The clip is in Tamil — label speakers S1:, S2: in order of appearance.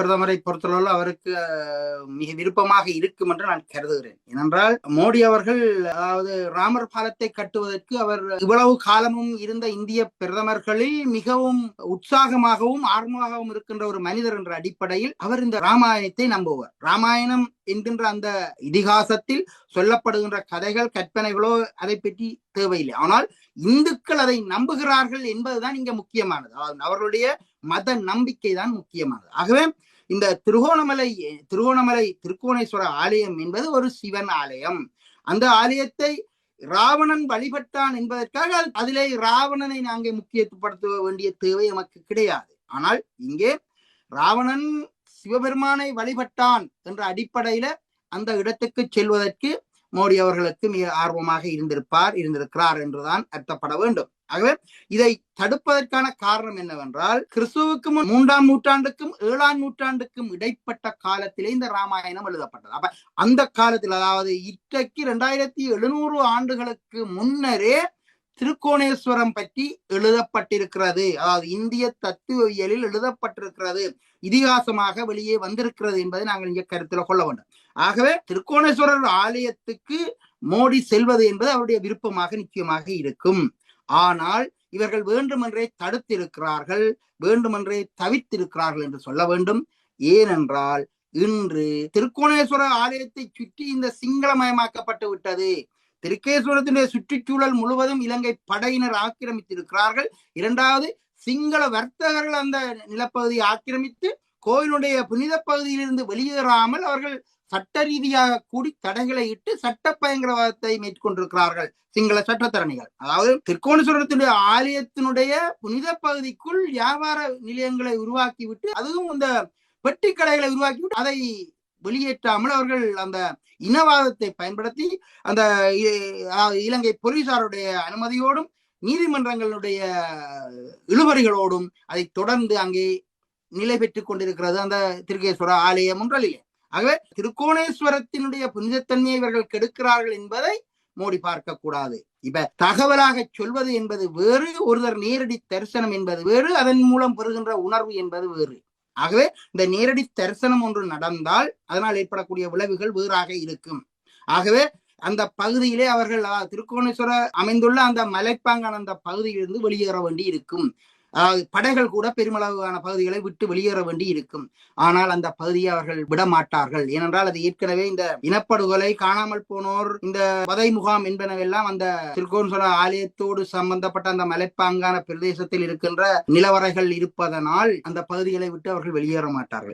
S1: பிரதமரை பொறுத்தளவில் அவருக்கு மிக விருப்பமாக இருக்கும் என்று நான் கருதுகிறேன். ஏனென்றால் மோடி அவர்கள் அதாவது ராமர் பாலத்தை கட்டுவதற்கு அவர் இவ்வளவு காலமும் இருந்த இந்திய பிரதமர்களில் மிகவும் உற்சாகமாகவும் ஆர்வமாகவும் இருக்கின்ற ஒரு மனிதர் என்ற அடிப்படையில் அவர் இந்த ராமாயணத்தை நம்புவார். ராமாயணம் என்கின்ற அந்த இதிகாசத்தில் சொல்லப்படுகின்ற கதைகள் கற்பனைகளோ அதை பற்றி தேவையில்லை. ஆனால் இந்துக்கள் அதை நம்புகிறார்கள் என்பதுதான் இங்க முக்கியமானது. அதாவது அவர்களுடைய மத நம்பிக்கை தான் முக்கியமானது. ஆகவே இந்த திருகோணமலை திருகோணமலை திருக்கோணேஸ்வர ஆலயம் என்பது ஒரு சிவன் ஆலயம். அந்த ஆலயத்தை ராவணன் வழிபட்டான் என்பதற்காக அதிலே ராவணனை நாங்கள் முக்கியத்துவப்படுத்த வேண்டிய தேவை நமக்கு கிடையாது. ஆனால் இங்கே ராவணன் சிவபெருமானை வழிபட்டான் என்ற அடிப்படையில அந்த இடத்துக்கு செல்வதற்கு மோடி அவர்களுக்கு மிக ஆர்வமாக இருந்திருப்பார் இருந்திருக்கிறார் என்றுதான் அர்த்தப்பட வேண்டும். ஆகவே இதை தடுப்பதற்கான காரணம் என்னவென்றால் கிறிஸ்துவுக்கு முன் மூன்றாம் நூற்றாண்டுக்கும் ஏழாம் நூற்றாண்டுக்கும் இடைப்பட்ட காலத்திலே இந்த ராமாயணம் எழுதப்பட்டது. அப்ப அந்த காலத்தில் அதாவது இன்றைக்கு இரண்டாயிரத்தி எழுநூறு ஆண்டுகளுக்கு முன்னரே திருக்கோணேஸ்வரம் பற்றி எழுதப்பட்டிருக்கிறது. அதாவது இந்திய தத்துவவியலில் எழுதப்பட்டிருக்கிறது. இதிகாசமாக வெளியே வந்திருக்கிறது என்பதை நாங்கள் இங்கே கருத்தில் கொள்ள வேண்டும். ஆகவே திருக்கோணேஸ்வரர் ஆலயத்துக்கு மோடி செல்வது என்பது அவருடைய விருப்பமாக நிச்சயமாக இருக்கும். ஆனால் இவர்கள் வேண்டுமென்றே தடுத்திருக்கிறார்கள் வேண்டுமென்றே தவித்திருக்கிறார்கள் என்று சொல்ல வேண்டும். ஏனென்றால் இன்று திருக்கோணேஸ்வர ஆலயத்தை சுற்றி இந்த சிங்களமயமாக்கப்பட்டு விட்டது. திருக்கேஸ்வரத்தினுடைய சுற்றுச்சூழல் முழுவதும் இலங்கை படையினர் ஆக்கிரமித்திருக்கிறார்கள். இரண்டாவது சிங்கள வர்த்தகர்கள் அந்த நிலப்பகுதியை ஆக்கிரமித்து கோயிலுடைய புனித பகுதியிலிருந்து வெளியேறாமல் அவர்கள் சட்ட ரீதியாக கூடி தடைகளை இட்டு சட்ட பயங்கரவாதத்தை மேற்கொண்டிருக்கிறார்கள். சிங்கள சட்டத்தரணிகள். அதாவது திருக்கோணேஸ்வரத்தினுடைய ஆலயத்தினுடைய புனித பகுதிக்குள் வியாபார நிலையங்களை உருவாக்கிவிட்டு அதுவும் இந்த பெட்டி கடைகளை உருவாக்கிவிட்டு அதை வெளியேற்றாமல் அவர்கள் அந்த இனவாதத்தை பயன்படுத்தி அந்த இலங்கை போலீசாருடைய அனுமதியோடும் நீதிமன்றங்களுடைய இழுபறிகளோடும் அதை தொடர்ந்து அங்கே நிலை பெற்றுக் கொண்டிருக்கிறது அந்த திருக்கேஸ்வர ஆலயம் ஒன்றலிலே. ஆகவே திருக்கோணேஸ்வரத்தினுடைய புனிதத்தன்மையை இவர்கள் கெடுக்கிறார்கள் என்பதை மோடி பார்க்க கூடாது இப்ப தகவலாக சொல்வது என்பது வேறு ஒருவர் நேரடி தரிசனம் என்பது வேறு அதன் மூலம் பெறுகின்ற உணர்வு என்பது வேறு. ஆகவே இந்த நேரடி தரிசனம் ஒன்று நடந்தால் அதனால் ஏற்படக்கூடிய விளைவுகள் வேறாக இருக்கும். ஆகவே அந்த பகுதியிலே அவர்கள் திருக்கோணேஸ்வரர் அமைந்துள்ள அந்த மலைப்பாங்கான அந்த பகுதியிலிருந்து வெளியேற வேண்டி இருக்கும். படைகள் கூட பெருமளவான பகுதிகளை விட்டு வெளியேற வேண்டி இருக்கும். ஆனால் அந்த பகுதியை அவர்கள் விட மாட்டார்கள் ஏனென்றால் அது ஏற்கனவே இந்த இனப்படுகொலை காணாமல் போனோர் இந்த பதை முகாம் என்பனவெல்லாம் அந்த திருக்கோணேஸ்வர ஆலயத்தோடு சம்பந்தப்பட்ட அந்த மலைப்பாங்கான பிரதேசத்தில் இருக்கின்ற நிலவரைகள் இருப்பதனால் அந்த பகுதிகளை விட்டு அவர்கள் வெளியேற மாட்டார்கள்.